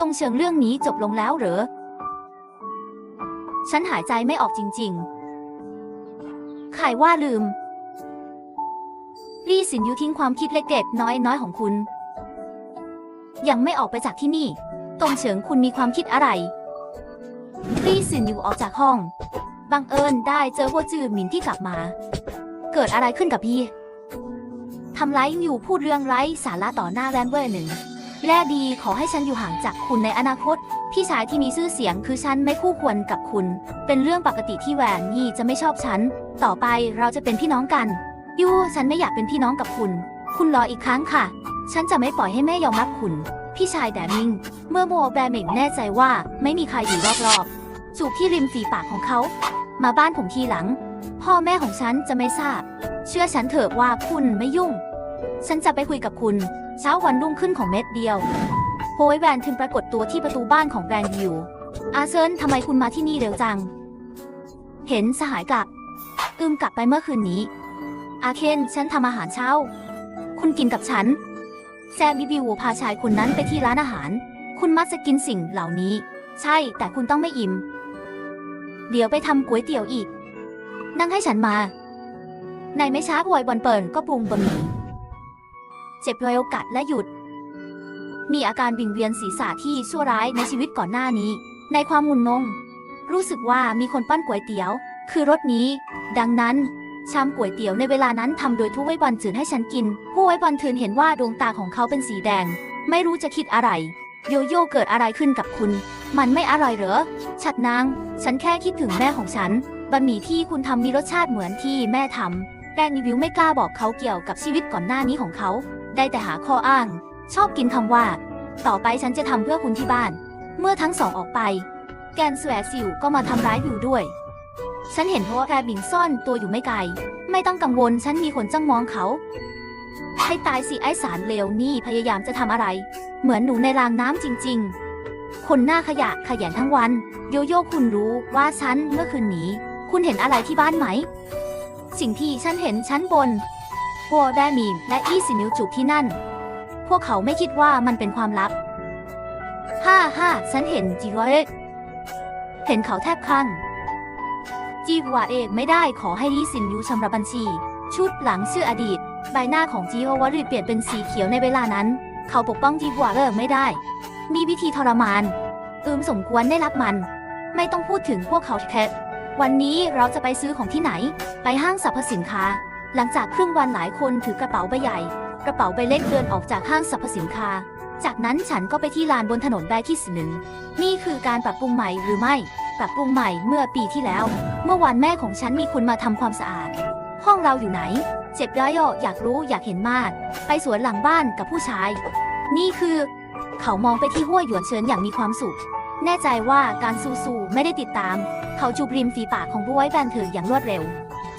ตรงเชิงเรื่องนี้จบลงแล้วเหรอ ฉันหายใจไม่ออกจริงๆใครว่าลืม รี่สินยูทิ้งความคิดเล็กๆน้อยๆของคุณ ยังไม่ออกไปจากที่นี่ ตรงเฉิงคุณมีความคิดอะไรรี่สินยูออกจากห้อง บังเอิญได้เจอหัวจือหมินที่กลับมา เกิดอะไรขึ้นกับพี่ทำร้ายอยู่พูดเรื่องไร้สาระต่อหน้าแรนเวอร์หนึ่ง แล่ดีขอให้ฉันอยู่ห่างจากคุณในอนาคต พี่ชายที่มีชื่อเสียงคือฉันไม่คู่ควรกับคุณ เป็นเรื่องปกติที่แหวนนี่จะไม่ชอบฉัน ต่อไปเราจะเป็นพี่น้องกัน ยูฉันไม่อยากเป็นพี่น้องกับคุณ คุณรออีกครั้งค่ะ ฉันจะไม่ปล่อยให้แม่ยอมรับคุณ พี่ชายแดมิง เมื่อโมแบรมิงแน่ใจว่าไม่มีใครอยู่รอบๆจูบที่ริมฝีปากของเขา มาบ้านผมทีหลัง พ่อแม่ของฉันจะไม่ทราบ เชื่อฉันเถอะว่าคุณไม่ยุ่ง ฉันจะไปคุยกับคุณ เช้าวันรุ่งขึ้นของเม็ดเดียวโฮยแวนถึงปรากฏตัวที่ประตูบ้านของแกรนวิวอาเซินทำไมคุณมาที่นี่เร็วจัง เห็นสหายกลับ อึมกลับไปเมื่อคืนนี้ อาเคนฉันทำอาหารเช้า คุณกินกับฉัน แซมบิบิวพาชายคนนั้นไปที่ร้านอาหาร คุณมักจะกินสิ่งเหล่านี้ ใช่แต่คุณต้องไม่อิ่ม เดี๋ยวไปทำก๋วยเตี๋ยวอีก นั่งให้ฉันมา ในไม่ช้าบวยบอลเปิลก็ปรุงบะหมี่ เจ็บรอยโอกาสและหยุด มีอาการวิงเวียนศีรษะที่ชั่วร้ายในชีวิตก่อนหน้านี้ ในความงุนงง รู้สึกว่ามีคนปั้นก๋วยเตี๋ยว คือรสนี้ ดังนั้น ชามก๋วยเตี๋ยวในเวลานั้นทำโดยทุกไว้บอลจืนให้ฉันกิน ผู้ไว้บอลถืนเห็นว่าดวงตาของเขาเป็นสีแดง ไม่รู้จะคิดอะไร โยโย่เกิดอะไรขึ้นกับคุณ มันไม่อร่อยเหรอ ชัดนาง ฉันแค่คิดถึงแม่ของฉันบะหมี่ที่คุณทำมีรสชาติเหมือนที่แม่ทำแกรนวิวไม่กล้าบอกเขาเกี่ยวกับชีวิตก่อนหน้านี้ของเขา ได้แต่หาข้ออ้าง ชอบกินคำว่า ต่อไปฉันจะทำเพื่อคุณที่บ้าน เมื่อทั้งสองออกไป แกนแสวซิวก็มาทำร้ายวิวด้วย ฉันเห็นเพราะแรบิงซ่อนตัวอยู่ไม่ไกล ไม่ต้องกังวลฉันมีคนจ้องมองเขา ให้ตายสิไอสารเลวนี่พยายามจะทำอะไร เหมือนหนูในรางน้ำจริง ๆ คนหน้าขยะขยันทั้งวัน โยโย่คุณรู้ว่าฉันเมื่อคืนนี้ คุณเห็นอะไรที่บ้านไหม สิ่งที่ฉันเห็นชั้นบน พัวแดมีนและอี้สินิวจูบที่นั่น พวกเขาไม่คิดว่ามันเป็นความลับ ฮ่าฮ่าฉันเห็นจีวะเอกเห็นเขาแทบคลั่งจีวะเอกไม่ได้ขอให้ลี่สินยูชำระบัญชี ชุดหลังชื่ออดีต ใบหน้าของจีโอวะรีเปลี่ยนเป็นสีเขียวในเวลานั้น เขาปกป้องจีวะเอกไม่ได้ มีวิธีทรมาน อืมสมควรได้รับมัน ไม่ต้องพูดถึงพวกเขาแท้วันนี้เราจะไปซื้อของที่ไหน ไปห้างสรรพสินค้า หลังจากครึ่งวันหลายคนถือกระเป๋าใบใหญ่ กระเป๋าใบเล็กเดินออกจากห้างสรรพสินค้า จากนั้นฉันก็ไปที่ลานบนถนนแบคิสหนึ่งนี่คือการปรับปรุงใหม่หรือไม่ ปรับปรุงใหม่เมื่อปีที่แล้ว เมื่อวานแม่ของฉันมีคนมาทำความสะอาด ห้องเราอยู่ไหน เจ็บร้ายอยากรู้อยากเห็นมาก ไปสวนหลังบ้านกับผู้ชาย นี่คือ เขามองไปที่ห้วยหยวนเฉินอย่างมีความสุข แน่ใจว่าการซูซูไม่ได้ติดตาม เขาจูบริมฝีปากของบวยแบนเถืออย่างรวดเร็ว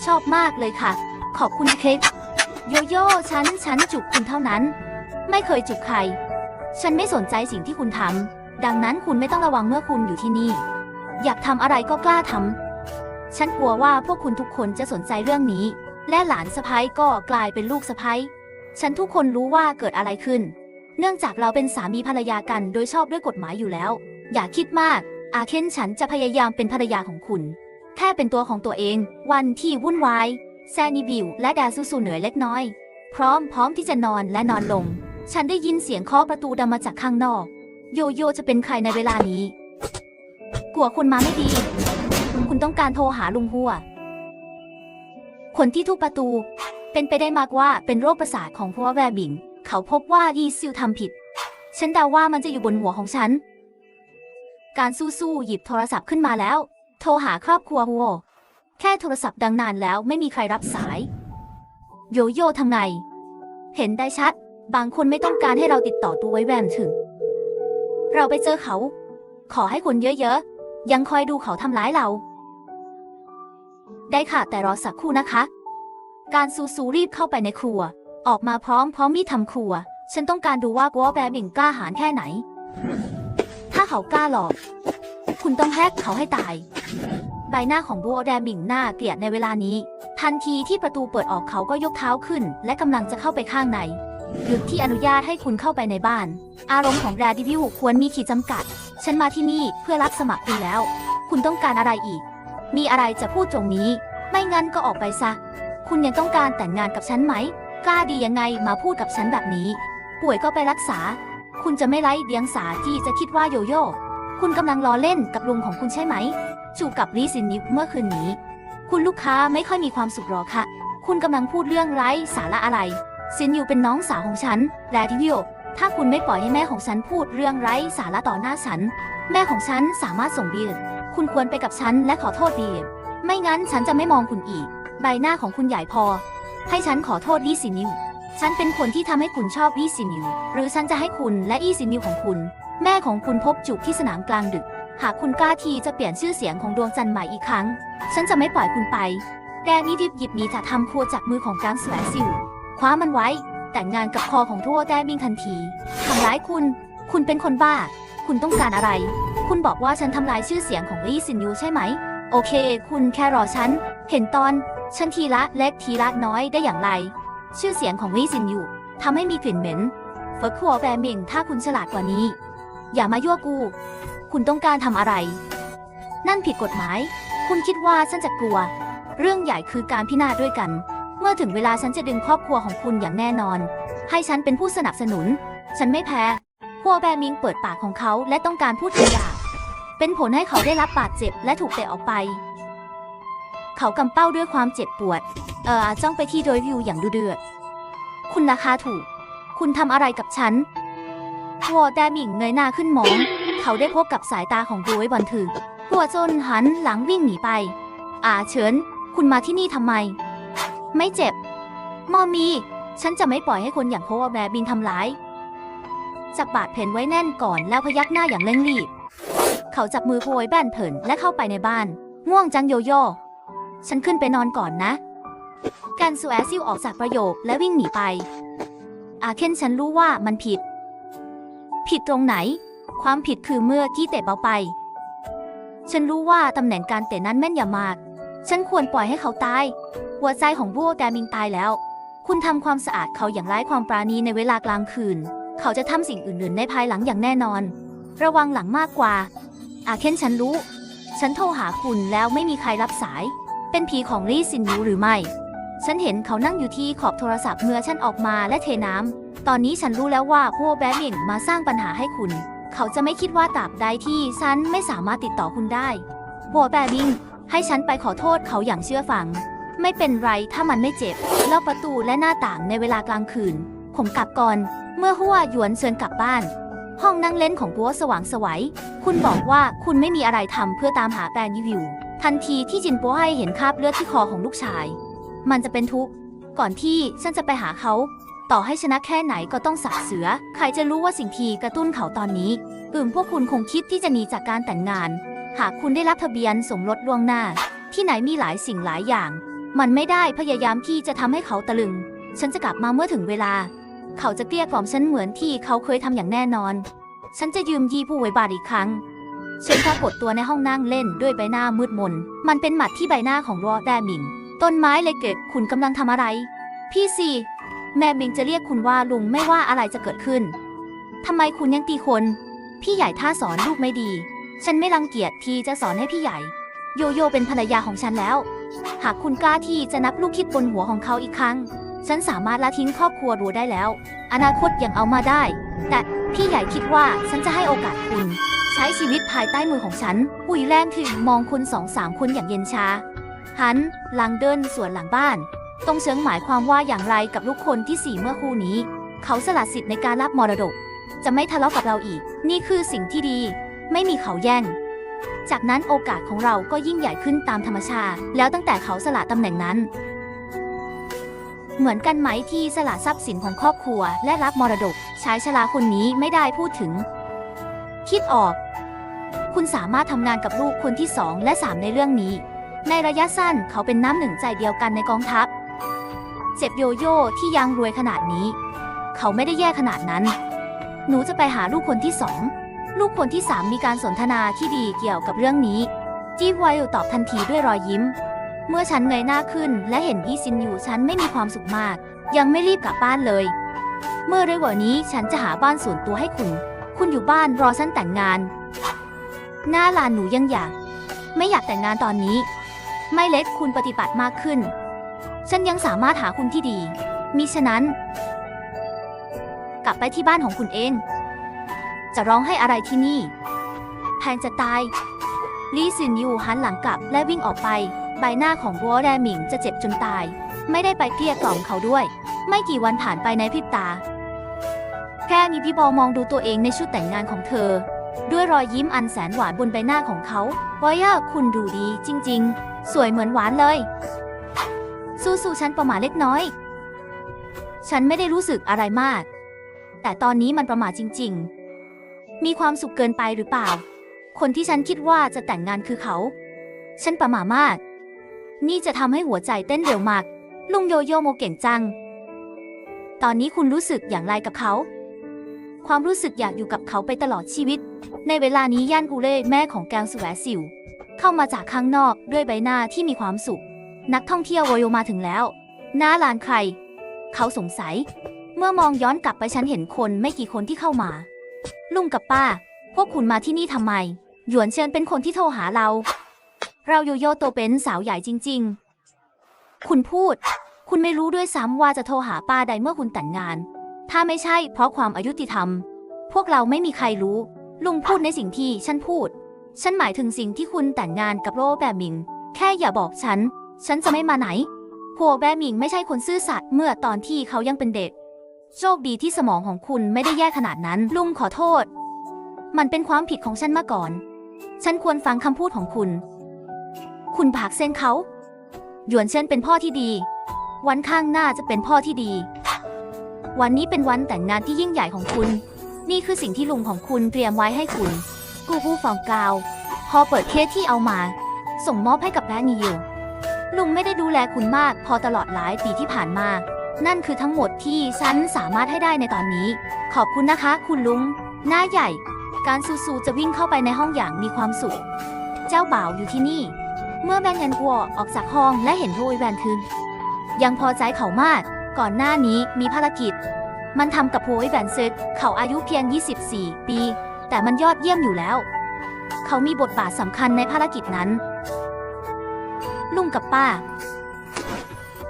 ชอบมากเลยค่ะ ขอบคุณเค้กโยโย่ฉันฉันจูบคุณเท่านั้น ไม่เคยจูบใคร ฉันไม่สนใจสิ่งที่คุณทำดังนั้นคุณไม่ต้องระวังเมื่อคุณอยู่ที่นี่ อยากทำอะไรก็กล้าทำฉันกลัวว่าพวกคุณทุกคนจะสนใจเรื่องนี้ และหลานสะพ้ยก็กลายเป็นลูกสะพ้ยฉันทุกคนรู้ว่าเกิดอะไรขึ้น เนื่องจากเราเป็นสามีภรรยากันโดยชอบด้วยกฎหมายอยู่แล้ว อย่าคิดมาก อาเคนฉันจะพยายามเป็นภรรยาของคุณ แค่เป็นตัวของตัวเอง วันที่วุ่นวาย แซนิบิวและดาซูซูเหนื่อยเล็กน้อย พร้อมพร้อมที่จะนอนและนอนลง ฉันได้ยินเสียงเคาะประตูดังมาจากข้างนอก โยโย่จะเป็นใครในเวลานี้ กลัวคุณมาไม่ดี คุณต้องการโทรหาลุงหัว คนที่ทุบประตู เป็นไปได้มากว่าเป็นโรคประสาทของพัวแวบิง เขาพบว่ายีซิวทำผิด ฉันเดาว่ามันจะอยู่บนหัวของฉัน การสู้ๆหยิบโทรศัพท์ขึ้นมาแล้ว โทรหาครอบครัวหัว แค่โทรศัพท์ดังนานแล้วไม่มีใครรับสาย โยโย่ทำไง เห็นได้ชัด บางคนไม่ต้องการให้เราติดต่อตัวไว้แวนถึง เราไปเจอเขา ขอให้คนเยอะๆ ยังคอยดูเขาทำร้ายเรา ได้ค่ะแต่รอสักครู่นะคะ การซูซูรีบเข้าไปในครัว ออกมาพร้อมพร้อมมีดทำครัว ฉันต้องการดูว่ากัวแบบิงกล้าหาญแค่ไหน ถ้าเขากล้าหลอก คุณต้องแฮกเขาให้ตาย ใบหน้าของบัวแดบิงหน้าเกลียดในเวลานี้ ทันทีที่ประตูเปิดออกเขาก็ยกเท้าขึ้น และกำลังจะเข้าไปข้างในหรือที่อนุญาตให้คุณเข้าไปในบ้าน อารมณ์ของแรดิวิวควรมีขีดจำกัด ฉันมาที่นี่เพื่อรับสมัครคุณแล้ว คุณต้องการอะไรอีก มีอะไรจะพูดตรงนี้ ไม่งั้นก็ออกไปซะ คุณยังต้องการแต่งงานกับฉันไหม กล้าดียังไงมาพูดกับฉันแบบนี้ ป่วยก็ไปรักษา คุณจะไม่ไร้เดียงสาที่จะคิดว่าโยโย่ คุณกำลังล้อเล่นกับลุงของคุณใช่ไหม จูบกับลิซินนิวเมื่อคืนนี้ คุณลูกค้าไม่ค่อยมีความสุขหรอคะคุณกำลังพูดเรื่องไร้สาระอะไรซินยูเป็นน้องสาวของฉันและทิวิโอถ้าคุณไม่ปล่อยให้แม่ของฉันพูดเรื่องไร้สาระต่อหน้าฉัน แม่ของฉันสามารถส่งบีดคุณควรไปกับฉันและขอโทษบีดไม่งั้นฉันจะไม่มองคุณอีก ใบหน้าของคุณใหญ่พอ ให้ฉันขอโทษลี่ซินิวฉันเป็นคนที่ทำให้คุณชอบลี่ซินิวหรือฉันจะให้คุณและอีซินิวของคุณ แม่ของคุณพบจูบที่สนามกลางดึก หากคุณกล้าทีจะเปลี่ยนชื่อเสียงของดวงจันทร์ใหม่อีกครั้ง ฉันจะไม่ปล่อยคุณไปแดนนี่ดิบหยิบหนีจาทำครัวจากมือของกางสแวซิลคว้ามันไว้ แต่งงานกับคอของทั่วแดมิงทันทีทำร้ายคุณ คุณเป็นคนบ้า คุณต้องการอะไร คุณบอกว่าฉันทำลายชื่อเสียงของลี่ซินยูใช่ไหม โอเค คุณแค่รอฉัน เห็นตอน ฉันทีละเล็กทีละน้อยได้อย่างไร ชื่อเสียงของลี่ซินยูทำให้มีกลิ่นเหม็นเฟิร์คัวแบมิงถ้าคุณฉลาดกว่านี้ อย่ามายั่วกู คุณต้องการทำอะไร นั่นผิดกฎหมาย คุณคิดว่าฉันจะกลัว เรื่องใหญ่คือการพินาศด้วยกัน เมื่อถึงเวลาฉันจะดึงครอบครัวของคุณอย่างแน่นอน ให้ฉันเป็นผู้สนับสนุน ฉันไม่แพ้พัวแบมิงเปิดปากของเขาและต้องการพูดคำหยาบเป็นผลให้เขาได้รับบาดเจ็บและถูกเตะออกไป เขากำเป้าด้วยความเจ็บปวด เออจ้องไปที่โดยวิวอย่างดูเดือด คุณราคาถูก คุณทำอะไรกับฉัน พัวแดมิงเงยหน้าขึ้นมอง เขาได้พบกับสายตาของบวยบอลถือพัวจนหันหลังวิ่งหนีไป อาเฉิน คุณมาที่นี่ทำไม ไม่เจ็บ มอมี ฉันจะไม่ปล่อยให้คนอย่างโควาแบบินทำร้าย จับบาดเพนไว้แน่นก่อนแล้วพยักหน้าอย่างเร่งรีบ เขาจับมือโพยแบนเผินและเข้าไปในบ้าน ง่วงจังโยโย่ฉันขึ้นไปนอนก่อนนะ การสแวซิลออกจากประโยคและวิ่งหนีไป อาเคนฉันรู้ว่ามันผิด ผิดตรงไหน ความผิดคือเมื่อกี้เตะเบาไป ฉันรู้ว่าตำแหน่งการเตะนั้นแม่นยำมาก ฉันควรปล่อยให้เขาตาย หัวใจของบัวแดมิงตายแล้ว คุณทำความสะอาดเขาอย่างไร้ความปราณีในเวลากลางคืน เขาจะทำสิ่งอื่นๆ ในภายหลังอย่างแน่นอน ระวังหลังมากกว่า อาเคนฉันรู้ ฉันโทรหาคุณแล้วไม่มีใครรับสาย เป็นผีของลี่ซินยูหรือไม่ ฉันเห็นเขานั่งอยู่ที่ขอบโทรศัพท์เมื่อฉันออกมาและเทน้ำ ตอนนี้ฉันรู้แล้วว่าพวกแบดมิงมาสร้างปัญหาให้คุณ เขาจะไม่คิดว่าตราบใดที่ฉันไม่สามารถติดต่อคุณได้พวกแบดมิงให้ฉันไปขอโทษเขาอย่างเชื่อฟัง ไม่เป็นไรถ้ามันไม่เจ็บล็อกประตูและหน้าต่างในเวลากลางคืน ผมกลับก่อน เมื่อหัวหยวนเชิญกลับบ้าน ห้องนั่งเล่นของบัวสว่างไสวัย คุณบอกว่าคุณไม่มีอะไรทำเพื่อตามหาแปนยิวทันทีที่จินปัวให้เห็นคราบเลือดที่คอของลูกชาย มันจะเป็นทุกข์ ก่อนที่ฉันจะไปหาเขา ต่อให้ชนะแค่ไหนก็ต้องสับเสือ ใครจะรู้ว่าสิ่งที่กระตุ้นเขาตอนนี้ อืมพวกคุณคงคิดที่จะหนีจากการแต่งงาน หากคุณได้รับทะเบียนสมรสล่วงหน้า ที่ไหนมีหลายสิ่งหลายอย่าง มันไม่ได้พยายามที่จะทำให้เขาตะลึง ฉันจะกลับมาเมื่อถึงเวลา เขาจะเกลี้ยกล่อมฉันเหมือนที่เขาเคยทำอย่างแน่นอน ฉันจะยืมยีผู้ไว้บาทอีกครั้ง ฉันปรากฏตัวในห้องนั่งเล่นด้วยใบหน้ามืดมน มันเป็นหมัดที่ใบหน้าของรอแดมิง ต้นไม้เลยเกิดคุณกำลังทำอะไร พี่ซี แม่บิงจะเรียกคุณว่าลุงไม่ว่าอะไรจะเกิดขึ้น ทำไมคุณยังตีคน พี่ใหญ่ถ้าสอนลูกไม่ดี ฉันไม่รังเกียจที่จะสอนให้พี่ใหญ่ โยโย่เป็นภรรยาของฉันแล้ว หากคุณกล้าที่จะนับลูกคิดบนหัวของเขาอีกครั้ง ฉันสามารถละทิ้งครอบครัวรัวได้แล้ว อนาคตยังเอามาได้ แต่พี่ใหญ่คิดว่าฉันจะให้โอกาสคุณ ใช้ชีวิตภายใต้มือของฉันปุยแรงถึงมองคุณสองสามคนอย่างเย็นชาหันหลังเดินสวนหลังบ้าน ตรงเชิงหมายความว่าอย่างไรกับลูกคนที่สี่เมื่อคู่นี้ เขาสละสิทธิ์ในการรับมรดก จะไม่ทะเลาะกับเราอีก นี่คือสิ่งที่ดี ไม่มีเขาแย่ง จากนั้นโอกาสของเราก็ยิ่งใหญ่ขึ้นตามธรรมชาติ แล้วตั้งแต่เขาสละตำแหน่งนั้น เหมือนกันไหมที่สละทรัพย์สินของครอบครัว และรับมรดก ชายชราคนนี้ไม่ได้พูดถึง คิดออก คุณสามารถทำงานกับลูกคนที่สองและสามในเรื่องนี้ ในระยะสั้นเขาเป็นน้ำหนึ่งใจเดียวกันในกองทัพ เจ็บโยโย่ที่ยังรวยขนาดนี้ เขาไม่ได้แย่ขนาดนั้น หนูจะไปหาลูกคนที่สองลูกคนที่สามมีการสนทนาที่ดีเกี่ยวกับเรื่องนี้ จีไวลตอบทันทีด้วยรอยยิ้ม เมื่อฉันเงยหน้าขึ้นและเห็นอีซินอยู่ฉันไม่มีความสุขมาก ยังไม่รีบกลับบ้านเลย เมื่อเร็วกว่านี้ฉันจะหาบ้านส่วนตัวให้คุณ คุณอยู่บ้านรอฉันแต่งงาน หน้าลานหนูยังอยาก ไม่อยากแต่งงานตอนนี้ ไม่เล็กคุณปฏิบัติมากขึ้น ฉันยังสามารถหาคุณที่ดี มิฉะนั้น กลับไปที่บ้านของคุณเอง จะร้องให้อะไรที่นี่ แพงจะตาย ลี่ซินยูหันหลังกลับและวิ่งออกไป ใบหน้าของบัวแรหมิงจะเจ็บจนตาย ไม่ได้ไปเกลี้ยกล่อมเขาด้วย ไม่กี่วันผ่านไปในพริบตา แค่มีพี่บอมองดูตัวเองในชุดแต่งงานของเธอ ด้วยรอยยิ้มอันแสนหวานบนใบหน้าของเขาว่าย่าคุณดูดีจริง ๆ สวยเหมือนหวานเลย สู้ๆฉันประมาทเล็กน้อย ฉันไม่ได้รู้สึกอะไรมาก แต่ตอนนี้มันประมาทจริง ๆ มีความสุขเกินไปหรือเปล่า คนที่ฉันคิดว่าจะแต่งงานคือเขา ฉันประหม่ามาก นี่จะทำให้หัวใจเต้นเร็วมาก ลุงโยโยโมเก่งจัง ตอนนี้คุณรู้สึกอย่างไรกับเขา ความรู้สึกอยากอยู่กับเขาไปตลอดชีวิต ในเวลานี้ย่านกูเล่แม่ของแกงสแวสิว เข้ามาจากข้างนอกด้วยใบหน้าที่มีความสุข นักท่องเที่ยวโวโยมาถึงแล้ว หน้าลานใคร เขาสงสัย เมื่อมองย้อนกลับไปฉันเห็นคนไม่กี่คนที่เข้ามา ลุงกับป้า พวกคุณมาที่นี่ทำไม หยวนเชิญเป็นคนที่โทรหาเรา เราโยโย่โตเป็นสาวใหญ่จริง ๆ คุณพูด คุณไม่รู้ด้วยซ้ำว่าจะโทรหาป้าใดเมื่อคุณแต่งงาน ถ้าไม่ใช่เพราะความอายุติธรรม พวกเราไม่มีใครรู้ ลุงพูดในสิ่งที่ฉันพูด ฉันหมายถึงสิ่งที่คุณแต่งงานกับโรแบบมิง แค่อย่าบอกฉัน ฉันจะไม่มาไหนพัวแบบมิงไม่ใช่คนซื่อสัตย์เมื่อตอนที่เขายังเป็นเด็ก โชคดีที่สมองของคุณไม่ได้แย่ขนาดนั้น ลุงขอโทษ มันเป็นความผิดของฉันมาก่อน ฉันควรฟังคำพูดของคุณ คุณผากเส้นเขา หยวนเชิญเป็นพ่อที่ดี วันข้างหน้าจะเป็นพ่อที่ดี วันนี้เป็นวันแต่งงานที่ยิ่งใหญ่ของคุณ นี่คือสิ่งที่ลุงของคุณเตรียมไว้ให้คุณ กูผู้ฟองกาว พอเปิดเคสที่เอามา ส่งมอบให้กับแพนิว ลุงไม่ได้ดูแลคุณมากพอตลอดหลายปีที่ผ่านมา นั่นคือทั้งหมดที่ฉันสามารถให้ได้ในตอนนี้ ขอบคุณนะคะ คุณลุง หน้าใหญ่ การซูซูจะวิ่งเข้าไปในห้องอย่างมีความสุข เจ้าบ่าวอยู่ที่นี่ เมื่อแบงเงินกัวออกจากห้องและเห็นโรยแวนทึนยังพอใจเขามาก ก่อนหน้านี้มีภารกิจ มันทำกับโรยแวนซึก เขาอายุเพียง 24 ปี แต่มันยอดเยี่ยมอยู่แล้ว เขามีบทบาทสำคัญในภารกิจนั้น ลุงกับป้า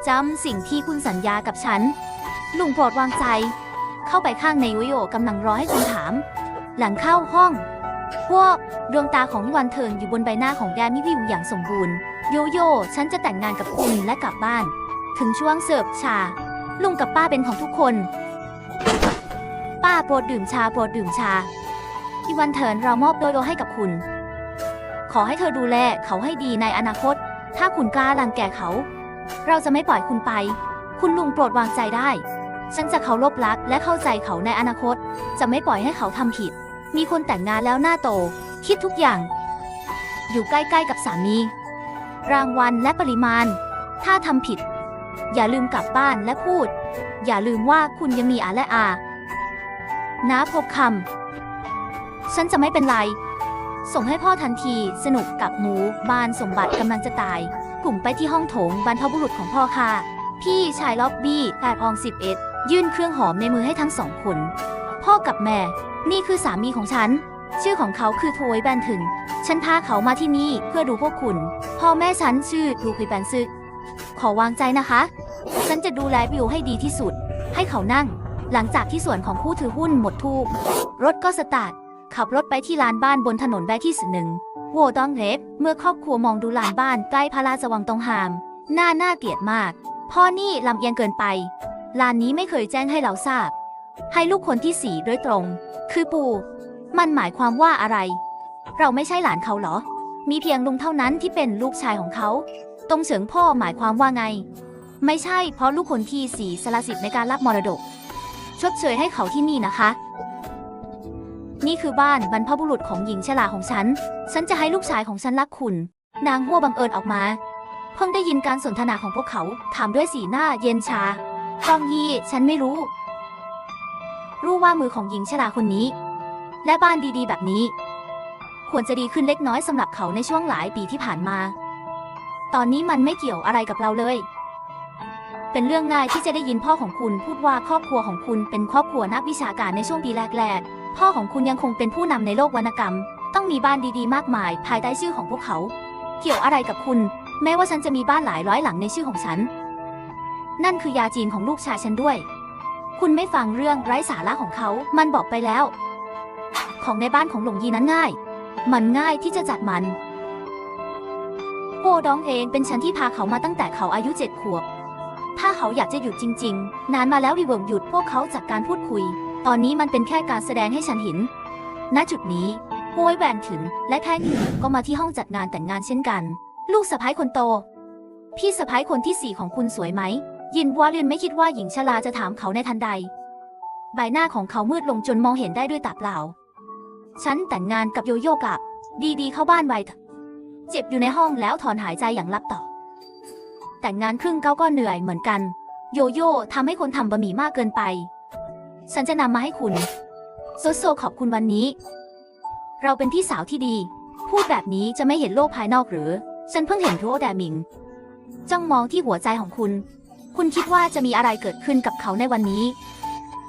จำสิ่งที่คุณสัญญากับฉัน ลุงโปรดวางใจ เข้าไปข้างในวิโอกำลังรอให้คุณถาม หลังเข้าห้อง พวกดวงตาของวันเทิร์นอยู่บนใบหน้าของแดมิวิวอย่างสมบูรณ์ โยโย่ฉันจะแต่งงานกับคุณและกลับบ้าน ถึงช่วงเสิร์ฟชา ลุงกับป้าเป็นของทุกคน ป้าโปรดดื่มชาโปรดดื่มชาอีวันเทิร์นเรามอบโดโยให้กับคุณขอให้เธอดูแลเขาให้ดีในอนาคต ถ้าคุณกล้ารังแกเขา เราจะไม่ปล่อยคุณไป คุณลุงโปรดวางใจได้ ฉันจะเคารพรักและเข้าใจเขาในอนาคต จะไม่ปล่อยให้เขาทำผิด มีคนแต่งงานแล้วหน้าโต คิดทุกอย่าง อยู่ใกล้ๆกับสามี รางวัลและปริมาณ ถ้าทำผิด อย่าลืมกลับบ้านและพูด อย่าลืมว่าคุณยังมีอาและอาน้าพบคำฉันจะไม่เป็นไร ส่งให้พ่อทันทีสนุกกับหมูบานสมบัติกำลังจะตาย กลุ่มไปที่ห้องโถงบรรพบุรุษของพ่อค่ะ พี่ชายล็อบบี้แปดอองสิบเอ็ดยื่นเครื่องหอมในมือให้ทั้งสองคน พ่อกับแม่ นี่คือสามีของฉัน ชื่อของเขาคือโทยแบนถึง ฉันพาเขามาที่นี่เพื่อดูพวกคุณ พ่อแม่ฉันชื่อลูคุยแบนซึก ขอวางใจนะคะ ฉันจะดูแลวิวให้ดีที่สุด ให้เขานั่ง หลังจากที่ส่วนของผู้ถือหุ้นหมดทูบรถก็สตาร์ท ขับรถไปที่ลานบ้านบนถนนแบที่สหนึ่งโวดองเรฟเมื่อครอบครัวมองดูลานบ้านใกล้พระราชวังตรงหาม หน้าน่าเกลียดมาก พ่อนี่ลำเอียงเกินไป ลานนี้ไม่เคยแจ้งให้เราทราบ ให้ลูกคนที่สี่โดยตรง คือปู่ มันหมายความว่าอะไร เราไม่ใช่หลานเขาเหรอ มีเพียงลุงเท่านั้นที่เป็นลูกชายของเขา ตรงเฉิงพ่อหมายความว่าไง ไม่ใช่เพราะลูกคนที่สี่สละสิทธิ์ในการรับมรดก ชดเชยให้เขาที่นี่นะคะ นี่คือบ้านบรรพบุรุษของหญิงชราของฉัน ฉันจะให้ลูกชายของฉันรักคุณ นางหัวบังเอิญออกมา เพิ่งได้ยินการสนทนาของพวกเขา ถามด้วยสีหน้าเย็นชาตองยี่ฉันไม่รู้ รู้ว่ามือของหญิงชราคนนี้ และบ้านดีๆ แบบนี้ ควรจะดีขึ้นเล็กน้อยสำหรับเขาในช่วงหลายปีที่ผ่านมา ตอนนี้มันไม่เกี่ยวอะไรกับเราเลย เป็นเรื่องง่ายที่จะได้ยินพ่อของคุณพูดว่าครอบครัวของคุณเป็นครอบครัวนักวิชาการในช่วงปีแรกๆ พ่อของคุณยังคงเป็นผู้นำในโลกวรรณกรรม ต้องมีบ้านดีๆ มากมาย ภายใต้ชื่อของพวกเขา เกี่ยวอะไรกับคุณ แม้ว่าฉันจะมีบ้านหลายร้อยหลังในชื่อของฉัน นั่นคือยาจีนของลูกชายฉันด้วย คุณไม่ฟังเรื่องไร้สาระของเขา มันบอกไปแล้ว ของในบ้านของหลงยีนั้นง่าย มันง่ายที่จะจัดมันโฮดองเองเป็นฉันที่พาเขามาตั้งแต่เขาอายุเจ็ดขวบ ถ้าเขาอยากจะหยุดจริง ๆ นานมาแล้วรีเวิร์มหยุดพวกเขาจากการพูดคุย ตอนนี้มันเป็นแค่การแสดงให้ฉันเห็น ณ จุดนี้โฮยแวนถึงและแค่หนึ่งก็มาที่ห้องจัดงานแต่งงานเช่นกัน ลูกสะพ้ายคนโต พี่สะพ้ายคนที่สี่ของคุณสวยไหม ยินวาเรียนไม่คิดว่าหญิงชราจะถามเขาในทันใด ใบหน้าของเขามืดลงจนมองเห็นได้ด้วยตาเปล่า ฉันแต่งงานกับโยโย่กับ ดีๆ เข้าบ้านไวเถอะเจ็บอยู่ในห้องแล้วถอนหายใจอย่างลับต่อ แต่งงานครึ่งเก้าก็เหนื่อยเหมือนกัน โยโย่ทำให้คนทำบะหมี่มากเกินไป ฉันจะนำมาให้คุณโซโซขอบคุณวันนี้ เราเป็นพี่สาวที่ดี พูดแบบนี้จะไม่เห็นโลกภายนอกหรือ ฉันเพิ่งเห็นโรแดมิงจ้องมองที่หัวใจของคุณ คุณคิดว่าจะมีอะไรเกิดขึ้นกับเขาในวันนี้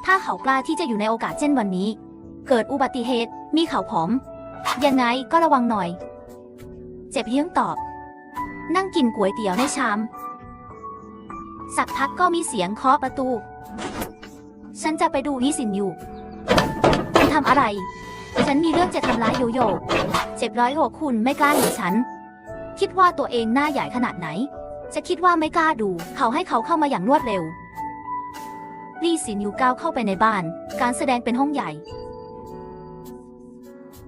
ถ้าเขากล้าที่จะอยู่ในโอกาสเช่นวันนี้ เกิดอุบัติเหตุ มีเขาผอม ยังไงก็ระวังหน่อย เจ็บเฮี้ยงตอบ นั่งกินก๋วยเตี๋ยวในชาม สักพักก็มีเสียงเคาะประตู ฉันจะไปดูวิสินอยู่ คุณทำอะไร ฉันมีเรื่องจะทำร้ายโยโย่เจ็บร้อยหัวคุณไม่กล้าหนีฉัน คิดว่าตัวเองหน้าใหญ่ขนาดไหน จะคิดว่าไม่กล้าดู เขาให้เขาเข้ามาอย่างรวดเร็วลี่สินยูก้าวเข้าไปในบ้าน การแสดงเป็นห้องใหญ่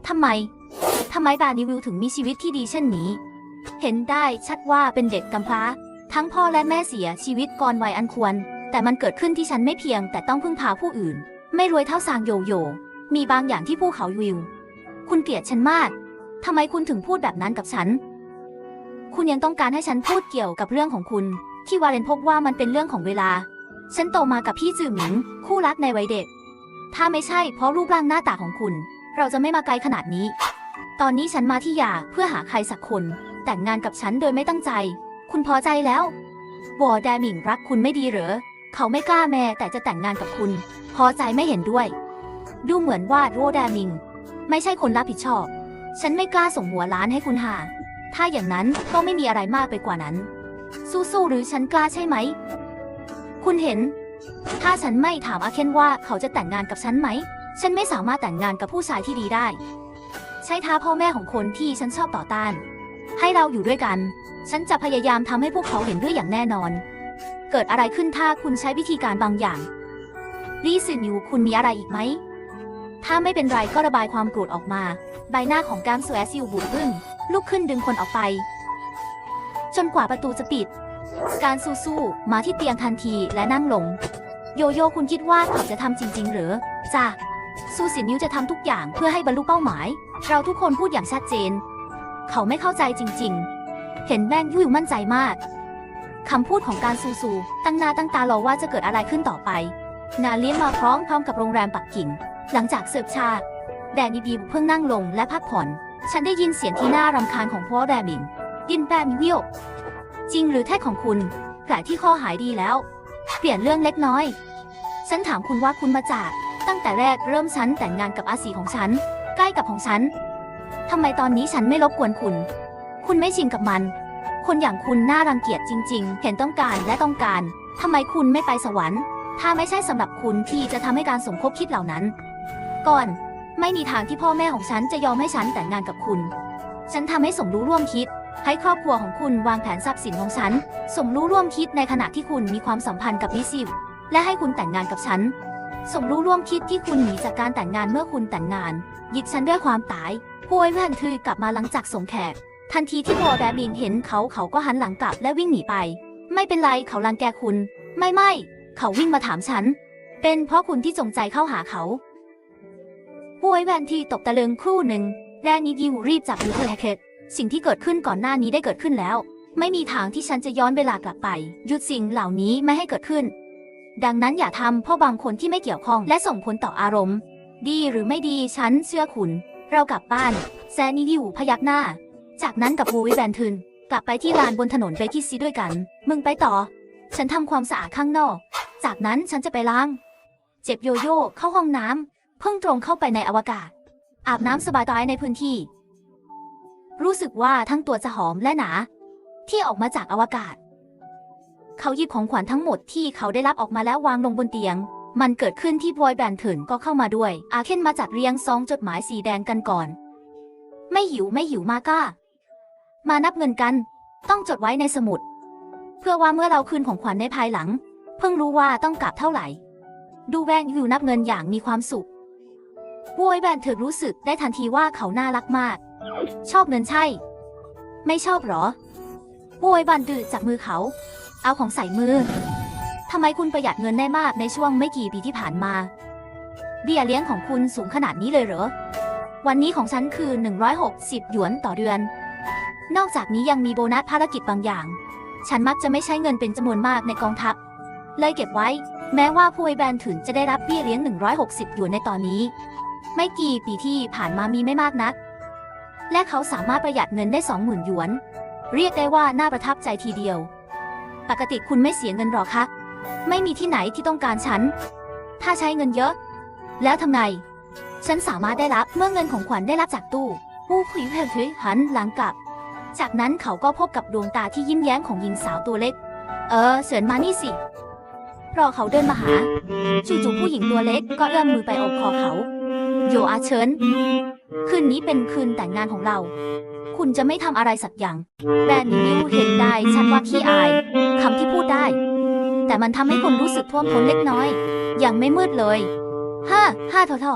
ทำไมทำไมบานิวิวถึงมีชีวิตที่ดีเช่นนี้ เห็นได้ชัดว่าเป็นเด็กกำพร้า ทั้งพ่อและแม่เสียชีวิตก่อนวัยอันควร แต่มันเกิดขึ้นที่ฉันไม่เพียง แต่ต้องพึ่งพาผู้อื่น ไม่รวยเท่าซางโยโย่มีบางอย่างที่ผู้เขาวิว คุณเกลียดฉันมาก ทำไมคุณถึงพูดแบบนั้นกับฉัน คุณยังต้องการให้ฉันพูดเกี่ยวกับเรื่องของคุณ ที่วาเลนพบว่ามันเป็นเรื่องของเวลา ฉันโตมากับพี่จือหมิง คู่รักในวัยเด็ก ถ้าไม่ใช่เพราะรูปร่างหน้าตาของคุณ เราจะไม่มาไกลขนาดนี้ ตอนนี้ฉันมาที่หยาเพื่อหาใครสักคน แต่งงานกับฉันโดยไม่ตั้งใจ คุณพอใจแล้ววอแดหมิงรักคุณไม่ดีเหรอ เขาไม่กล้าแม้แต่จะแต่งงานกับคุณ พอใจไม่เห็นด้วย ดูเหมือนว่าโรแดมิง ไม่ใช่คนรับผิดชอบ ฉันไม่กล้าส่งหัวล้านให้คุณหา ถ้าอย่างนั้นก็ไม่มีอะไรมากไปกว่านั้น สู้ๆหรือฉันกล้าใช่ไหม คุณเห็น ถ้าฉันไม่ถามอาเคนว่าเขาจะแต่งงานกับฉันไหม ฉันไม่สามารถแต่งงานกับผู้ชายที่ดีได้ ใช่ท้าพ่อแม่ของคนที่ฉันชอบต่อต้าน ให้เราอยู่ด้วยกัน ฉันจะพยายามทำให้พวกเขาเห็นด้วยอย่างแน่นอน เกิดอะไรขึ้นถ้าคุณใช้วิธีการบางอย่างรีสินอยู่คุณมีอะไรอีกไหม ถ้าไม่เป็นไรก็ระบายความโกรธออกมา ใบหน้าของกามสแวซิลบูดบึ้งลุกขึ้นดึงคนออกไป จนกว่าประตูจะปิด การสู้ๆมาที่เตียงทันทีและนั่งลง โยโย่คุณคิดว่าเขาจะทำจริง ๆ หรือจ้ะซูสินนิวจะทำทุกอย่างเพื่อให้บรรลุเป้าหมาย เราทุกคนพูดอย่างชัดเจน เขาไม่เข้าใจจริง ๆ เห็นแม่งยุ่ยมั่นใจมาก คำพูดของการซูซู ตั้งหน้าตั้งตารอว่าจะเกิดอะไรขึ้นต่อไปงานเลี้ยงมาพร้อมพร้อมกับโรงแรมปักกิ่ง หลังจากเสิร์ฟชา แดนบีเพิ่งนั่งลงและพักผ่อน ฉันได้ยินเสียงที่น่ารำคาญของพ่อแดมิงยินแปมวิวจริงหรือแท้ของคุณแผลที่ข้อหายดีแล้ว เปลี่ยนเรื่องเล็กน้อย ฉันถามคุณว่าคุณมาจาก ตั้งแต่แรกเริ่มฉันแต่งงานกับอาสีของฉัน ใกล้กับของฉันทำไมตอนนี้ฉันไม่รบกวนคุณ คุณไม่ชินกับมัน คนอย่างคุณน่ารังเกียจจริง ๆ เห็นต้องการและต้องการ ทำไมคุณไม่ไปสวรรค์ ถ้าไม่ใช่สำหรับคุณที่จะทำให้การสมคบคิดเหล่านั้น ก่อน ไม่มีทางที่พ่อแม่ของฉันจะยอมให้ฉันแต่งงานกับคุณ ฉันทำให้สมรู้ร่วมคิด ให้ครอบครัวของคุณวางแผนทรัพย์สินของฉัน สมรู้ร่วมคิดในขณะที่คุณมีความสัมพันธ์กับลิซิวและให้คุณแต่งงานกับฉัน สมรู้ร่วมคิดที่คุณหนีจากการแต่งงานเมื่อคุณแต่งงานหยิดฉันด้วยความตายป่วยแว่นคือกลับมาหลังจากส่งแขก ทันทีที่วอแดบินเห็นเขาเขาก็หันหลังกลับและวิ่งหนีไป ไม่เป็นไรเขารังแกคุณ ไม่ไม่เขาวิ่งมาถามฉัน เป็นเพราะคุณที่จงใจเข้าหาเขาป่วยแวนทีตกตะลึงครู่หนึ่งแรนนิยิวรีบจับมือเธอแฮกเกตสิ่งที่เกิดขึ้นก่อนหน้านี้ได้เกิดขึ้นแล้ว ไม่มีทางที่ฉันจะย้อนเวลากลับไปหยุดสิ่งเหล่านี้ไม่ให้เกิดขึ้น ดังนั้นอย่าทำเพราะบางคนที่ไม่เกี่ยวข้องและส่งผลต่ออารมณ์ ดีหรือไม่ดีฉันเชื่อคุณ เรากลับบ้านแซนนิยิวพยักหน้า จากนั้นกับวูวิแบนทึน กลับไปที่ลานบนถนนเบคิสซีด้วยกัน มึงไปต่อ ฉันทำความสะอาดข้างนอก จากนั้นฉันจะไปล้าง เจ็บโยโย่เข้าห้องน้ำเพิ่งตรงเข้าไปในอวกาศ อาบน้ำสบายตายในพื้นที่ รู้สึกว่าทั้งตัวจะหอมและหนา ที่ออกมาจากอวกาศ เขาหยิบของขวัญทั้งหมดที่เขาได้รับออกมาแล้ววางลงบนเตียงมันเกิดขึ้นที่บอยแบนด์เถินก็เข้ามาด้วย อาเคนมาจัดเรียงซองจดหมายสีแดงกันก่อน ไม่หิวไม่หิวมาก้า มานับเงินกัน ต้องจดไว้ในสมุด เพื่อว่าเมื่อเราคืนของขวัญในภายหลัง เพิ่งรู้ว่าต้องกลับเท่าไหร่ ดูแวงอยู่นับเงินอย่างมีความสุขบอยแบนเถิดรู้สึกได้ทันทีว่าเขาน่ารักมาก ชอบเงินใช่ ไม่ชอบหรอโวยบันดือจากมือเขา เอาของใส่มือทำไมคุณประหยัดเงินได้มากในช่วงไม่กี่ปีที่ผ่านมา เบี้ยเลี้ยงของคุณสูงขนาดนี้เลยเหรอ วันนี้ของฉันคือ 160 หยวนต่อเดือน นอกจากนี้ยังมีโบนัสภารกิจบางอย่าง ฉันมักจะไม่ใช้เงินเป็นจำนวนมากในกองทัพ เลยเก็บไว้ แม้ว่าผู้ไอแบนถึงจะได้รับเบี้ยเลี้ยง 160 หยวนในตอนนี้ ไม่กี่ปีที่ผ่านมามีไม่มากนัก และเขาสามารถประหยัดเงินได้ 20,000 หยวน เรียกได้ว่าน่าประทับใจทีเดียว ปกติคุณไม่เสียเงินหรอคะ ไม่มีที่ไหนที่ต้องการฉัน ถ้าใช้เงินเยอะ แล้วทำไง ฉันสามารถได้รับเมื่อเงินของขวัญได้รับจากตู้ผู้คุยเพลทหันหลังกลับ จากนั้นเขาก็พบกับดวงตาที่ยิ้มแย้มของหญิงสาวตัวเล็ก เออ เสินมานี่สิ รอเขาเดินมาหา จู่ๆผู้หญิงตัวเล็กก็เอื้อมมือไปโอบคอเขา โยอาเชิญ คืนนี้เป็นคืนแต่งงานของเรา คุณจะไม่ทำอะไรสักอย่าง แบรนด์นิวเห็นได้ชัดว่าขี้อายคำที่พูดได้ แต่มันทำให้คนรู้สึกท่วมท้นเล็กน้อยยังไม่มืดเลย ห้า ห้าทอทอ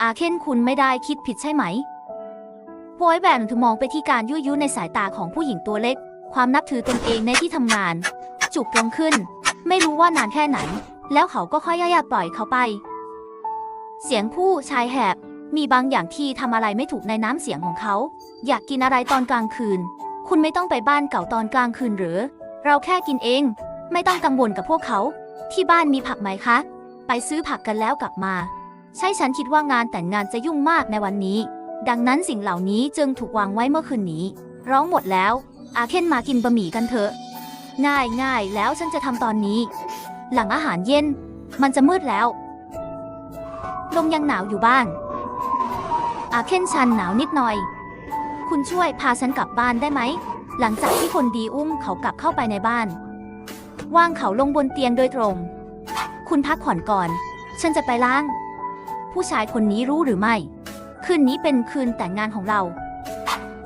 อาเคนคุณไม่ได้คิดผิดใช่ไหม บอยแบนถึงมองไปที่การยั่วยุในสายตาของผู้หญิงตัวเล็ก ความนับถือตนเองในที่ทำงาน จุกตรงขึ้น ไม่รู้ว่านานแค่ไหน แล้วเขาก็ค่อยย่าๆปล่อยเขาไป เสียงผู้ชายแหบ มีบางอย่างที่ทำอะไรไม่ถูกในน้ำเสียงของเขา อยากกินอะไรตอนกลางคืน คุณไม่ต้องไปบ้านเก่าตอนกลางคืนหรือ เราแค่กินเอง ไม่ต้องกังวลกับพวกเขา ที่บ้านมีผักไหมคะ ไปซื้อผักกันแล้วกลับมา ใช่ฉันคิดว่างานแต่งงานจะยุ่งมากในวันนี้ ดังนั้นสิ่งเหล่านี้จึงถูกวางไว้เมื่อคืนนี้ ร้องหมดแล้ว อาเคนมากินบะหมี่กันเถอะ ง่ายง่ายแล้วฉันจะทำตอนนี้ หลังอาหารเย็น มันจะมืดแล้ว ลมยังหนาวอยู่บ้านอาเคนชันหนาวนิดหน่อย คุณช่วยพาฉันกลับบ้านได้ไหม หลังจากที่คนดีอุ้มเขากลับเข้าไปในบ้าน วางเขาลงบนเตียงโดยตรง คุณพักผ่อนก่อน ฉันจะไปล้าง ผู้ชายคนนี้รู้หรือไม่ คืนนี้เป็นคืนแต่งงานของเรา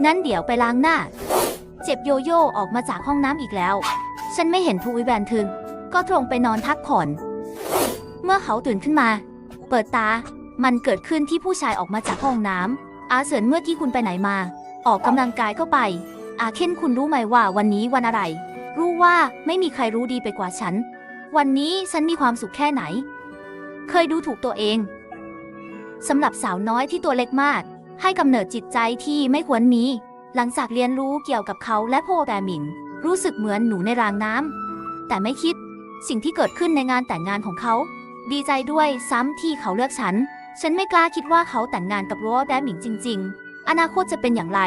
งั้นเดี๋ยวไปล้างหน้า เจ็บโยโย่ออกมาจากห้องน้ำอีกแล้ว ฉันไม่เห็นทูวิแบนทึง ก็ตรงไปนอนพักผ่อน เมื่อเขาตื่นขึ้นมา เปิดตา มันเกิดขึ้นที่ผู้ชายออกมาจากห้องน้ำอาเสินเมื่อกี้คุณไปไหนมา ออกกำลังกายก็ไป อาเคนคุณรู้ไหมว่าวันนี้วันอะไร รู้ว่าไม่มีใครรู้ดีไปกว่าฉัน วันนี้ฉันมีความสุขแค่ไหน เคยดูถูกตัวเอง สำหรับสาวน้อยที่ตัวเล็กมาก ให้กำเนิดจิตใจที่ไม่ควรมี หลังจากเรียนรู้เกี่ยวกับเขาและโพแบมิน รู้สึกเหมือนหนูในรางน้ำแต่ไม่คิด สิ่งที่เกิดขึ้นในงานแต่งงานของเขา ดีใจด้วยซ้ำที่เขาเลือกฉัน ฉันไม่กล้าคิดว่าเขาแต่งงานกับโรแบมิงจริง ๆ อนาคตจะเป็นอย่างไร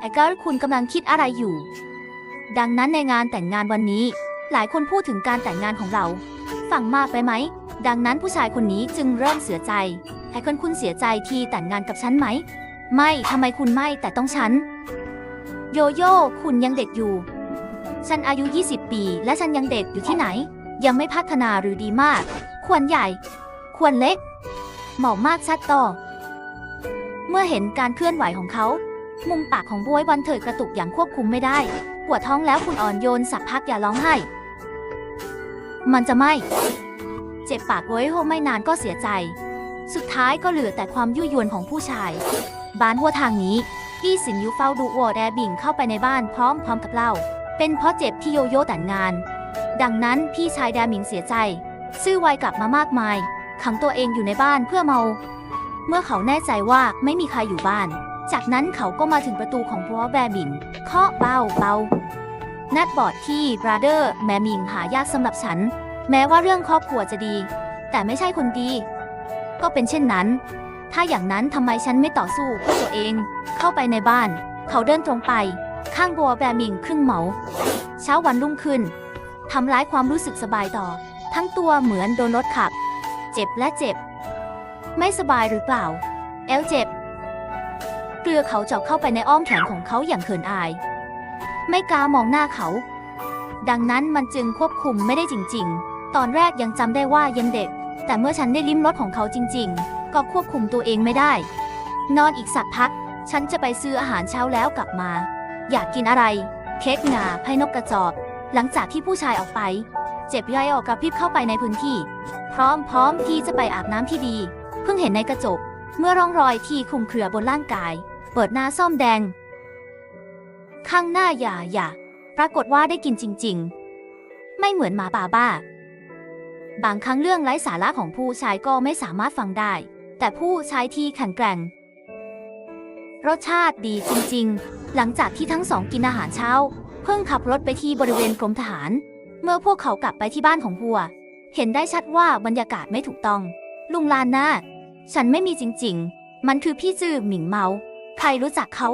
ไอ้เกิร์คุณกำลังคิดอะไรอยู่ ดังนั้นในงานแต่งงานวันนี้ หลายคนพูดถึงการแต่งงานของเรา ฟังมากไปไหม ดังนั้นผู้ชายคนนี้จึงเริ่มเสียใจ ไอ้คนคุณเสียใจที่แต่งงานกับฉันไหม ไม่ทำไมคุณไม่แต่ต้องฉัน โยโย่คุณยังเด็กอยู่ ฉันอายุ 20 ปี และฉันยังเด็กอยู่ที่ไหน ยังไม่พัฒนาหรือดีมาก ควรใหญ่ ควรเล็ก เหมาะมากชัดต่อ เมื่อเห็นการเคลื่อนไหวของเขา มุมปากของบวยวันเถิดกระตุกอย่างควบคุมไม่ได้ ปวดท้องแล้วคุณอ่อนโยนสักพักอย่าร้องไห้ มันจะไม่ เจ็บปากโวยโฮไม่นานก็เสียใจ สุดท้ายก็เหลือแต่ความยุ่ยยวนของผู้ชาย บ้านหัวทางนี้พี่สินยูเฝ้าดูวัวแดบิ่งเข้าไปในบ้านพร้อมพร้อมกับเล่า เป็นเพราะเจ็บที่โยโย่แต่งงาน ดังนั้นพี่ชายแดมิงเสียใจ ซื่อไวกลับมามากมาย ขังตัวเองอยู่ในบ้านเพื่อเมา เมื่อเขาแน่ใจว่าไม่มีใครอยู่บ้าน จากนั้นเขาก็มาถึงประตูของพัวแบมิงเคาะเบาเบานัดบอร์ดที่บราเดอร์แมมิงหายากสำหรับฉัน แม้ว่าเรื่องครอบครัวจะดี แต่ไม่ใช่คนดี ก็เป็นเช่นนั้น ถ้าอย่างนั้นทำไมฉันไม่ต่อสู้เพื่อตัวเอง เข้าไปในบ้าน เขาเดินตรงไป ข้างบัวแบมิงครึ่งเหมา เช้าวันรุ่งขึ้นทำร้ายความรู้สึกสบายต่อ ทั้งตัวเหมือนโดนรถขับ เจ็บและเจ็บ ไม่สบายหรือเปล่าเอลเจ็บเกลือเขาเจาะเข้าไปในอ้อมแขนของเขาอย่างเขินอาย ไม่กล้ามองหน้าเขา ดังนั้นมันจึงควบคุมไม่ได้จริง ๆ ตอนแรกยังจำได้ว่ายังเด็ก แต่เมื่อฉันได้ลิ้มรสของเขาจริงๆ ก็ควบคุมตัวเองไม่ได้ นอนอีกสักพัก ฉันจะไปซื้ออาหารเช้าแล้วกลับมา อยากกินอะไร เค้กงาไพ่นกกระจอกหลังจากที่ผู้ชายออกไป เจ็บย่อยออกกระพริบเข้าไปในพื้นที่ พร้อมพร้อมที่จะไปอาบน้ำที่ดี เพิ่งเห็นในกระจก เมื่อร่องรอยที่คลุมเครือบนร่างกาย เปิดหน้าซ่อมแดง ข้างหน้าอย่าอย่าปรากฏว่าได้กินจริง ๆ ไม่เหมือนหมาป่าบ้า บางครั้งเรื่องไร้สาระของผู้ชายก็ไม่สามารถฟังได้ แต่ผู้ชายที่แข็งแกร่ง รสชาติดีจริงๆ หลังจากที่ทั้งสองกินอาหารเช้า เพิ่งขับรถไปที่บริเวณกรมทหาร เมื่อพวกเขากลับไปที่บ้านของพัว เห็นได้ชัดว่าบรรยากาศไม่ถูกต้อง ลุงลานนะฉันไม่มีจริงๆ มันคือพี่จื้อหมิงเมา ใครรู้จักเขา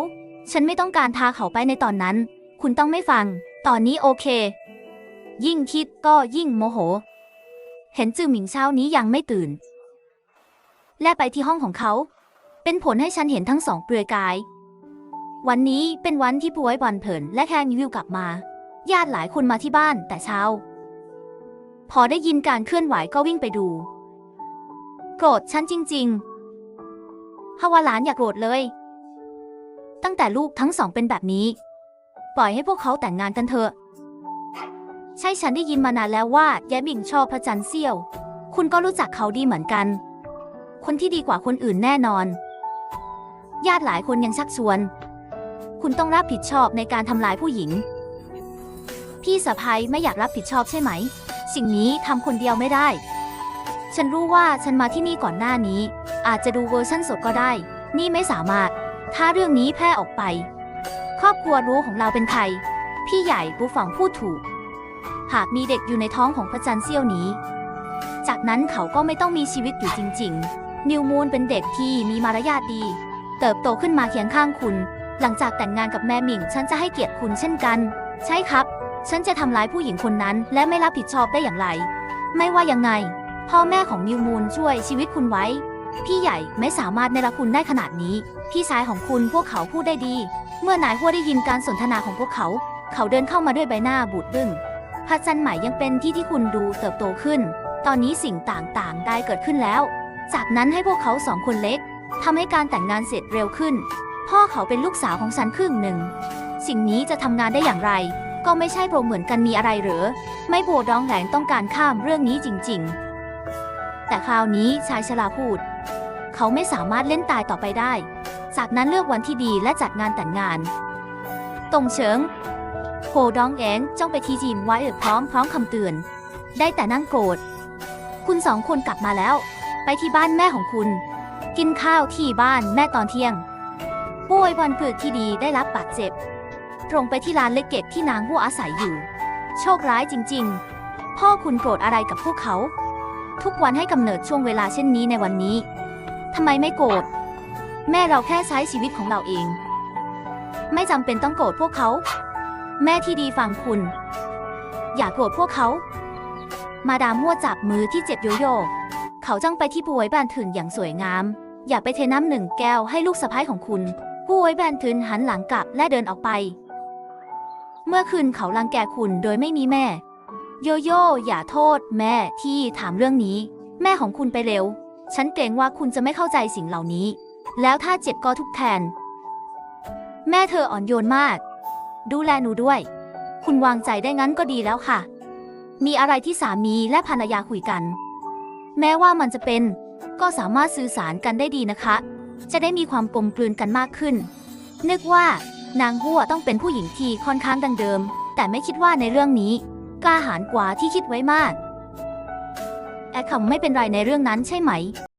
ฉันไม่ต้องการพาเขาไปในตอนนั้น คุณต้องไม่ฟัง ตอนนี้โอเค ยิ่งคิดก็ยิ่งโมโห เห็นจือหมิงเช้านี้ยังไม่ตื่น และไปที่ห้องของเขา เป็นผลให้ฉันเห็นทั้งสองเปลือยกาย วันนี้เป็นวันที่ป่วยบอลเผินและแคนวิวกลับมา ญาติหลายคนมาที่บ้านแต่เช้า พอได้ยินการเคลื่อนไหวก็วิ่งไปดู โกรธฉันจริง ๆฮาวาหลานอย่าโกรธเลย ตั้งแต่ลูกทั้งสองเป็นแบบนี้ ปล่อยให้พวกเขาแต่งงานกันเถอะ ใช่ฉันได้ยินมานานแล้วว่าแย้บิงชอบพระจันทร์เซี่ยว คุณก็รู้จักเขาดีเหมือนกัน คนที่ดีกว่าคนอื่นแน่นอน ญาติหลายคนยังชักชวน คุณต้องรับผิดชอบในการทำลายผู้หญิง พี่สะพ้ยไม่อยากรับผิดชอบใช่ไหม สิ่งนี้ทำคนเดียวไม่ได้ ฉันรู้ว่าฉันมาที่นี่ก่อนหน้านี้ อาจจะดูเวอร์ชั่นสดก็ได้ นี่ไม่สามารถ ถ้าเรื่องนี้แพร่ออกไป ครอบครัวรู้ของเราเป็นใคร พี่ใหญ่ปูฝั่งพูดถูก หากมีเด็กอยู่ในท้องของพระจันทร์เซี่ยวนี้ จากนั้นเขาก็ไม่ต้องมีชีวิตอยู่จริง ๆ นิวมูนเป็นเด็กที่มีมารยาทดี เติบโตขึ้นมาเคียงข้างคุณ หลังจากแต่งงานกับแม่หมิง ฉันจะให้เกียรติคุณเช่นกัน ใช่ครับ ฉันจะทำร้ายผู้หญิงคนนั้น และไม่รับผิดชอบได้อย่างไร ไม่ว่ายังไง พ่อแม่ของนิวมูนช่วยชีวิตคุณไว้ พี่ใหญ่ไม่สามารถในรักคุณได้ขนาดนี้ พี่ชายของคุณพวกเขาพูดได้ดี เมื่อนายหัวได้ยินการสนทนาของพวกเขา เขาเดินเข้ามาด้วยใบหน้าบูดบึ้ง พระจันใหม่ยังเป็นที่ที่คุณดูเติบโตขึ้น ตอนนี้สิ่งต่างๆ ได้เกิดขึ้นแล้ว จากนั้นให้พวกเขาสองคนเล็กทำให้การแต่งงานเสร็จเร็วขึ้น พ่อเขาเป็นลูกสาวของฉันครึ่งหนึ่ง สิ่งนี้จะทำงานได้อย่างไร ก็ไม่ใช่โปรเหมือนกันมีอะไรหรือ ไม่โบดองแหลงต้องการข้ามเรื่องนี้จริง ๆ แต่คราวนี้ชายชราพูด เขาไม่สามารถเล่นตายต่อไปได้ จากนั้นเลือกวันที่ดีและจัดงานแต่งงานตงเฉิง โฮดองแองจ้องไปที่จีนไว้เอ่อพร้อมพร้อมคำเตือน ได้แต่นั่งโกรธ คุณสองคนกลับมาแล้ว ไปที่บ้านแม่ของคุณ กินข้าวที่บ้านแม่ตอนเที่ยงป่วยวันเกิดที่ดีได้รับบาดเจ็บ ตรงไปที่ร้านเล็กเก็ตที่นางหัวอาศัยอยู่ โชคร้ายจริง ๆ พ่อคุณโกรธอะไรกับพวกเขา ทุกวันให้กำเนิดช่วงเวลาเช่นนี้ในวันนี้ทำไมไม่โกรธ แม่เราแค่ใช้ชีวิตของเราเอง ไม่จำเป็นต้องโกรธพวกเขา แม่ที่ดีฟังคุณ อย่าโกรธพวกเขา มาดามมั่วจับมือที่เจ็บโยโย่เขาจ้องไปที่ป่วยแบนถึนอย่างสวยงาม อย่าไปเทน้ำหนึ่งแก้วให้ลูกสะพ้ายของคุณป่วยแบนถึนหันหลังกลับและเดินออกไป เมื่อคืนเขารังแกคุณโดยไม่มีแม่ โยโย่อย่าโทษ แม่ที่ถามเรื่องนี้ แม่ของคุณไปเร็ว ฉันเกรงว่าคุณจะไม่เข้าใจสิ่งเหล่านี้ แล้วถ้าเจ็บก็ทุกแทน แม่เธออ่อนโยนมาก ดูแลหนูด้วย คุณวางใจได้งั้นก็ดีแล้วค่ะ มีอะไรที่สามีและภรรยาคุยกัน แม้ว่ามันจะเป็น ก็สามารถสื่อสารกันได้ดีนะคะ จะได้มีความกลมกลืนกันมากขึ้น นึกว่านางหัวต้องเป็นผู้หญิงที่ค่อนข้างดังเดิม แต่ไม่คิดว่าในเรื่องนี้ กล้าหาญกว่าที่คิดไว้มาก แอดคำไม่เป็นไรในเรื่องนั้นใช่ไหม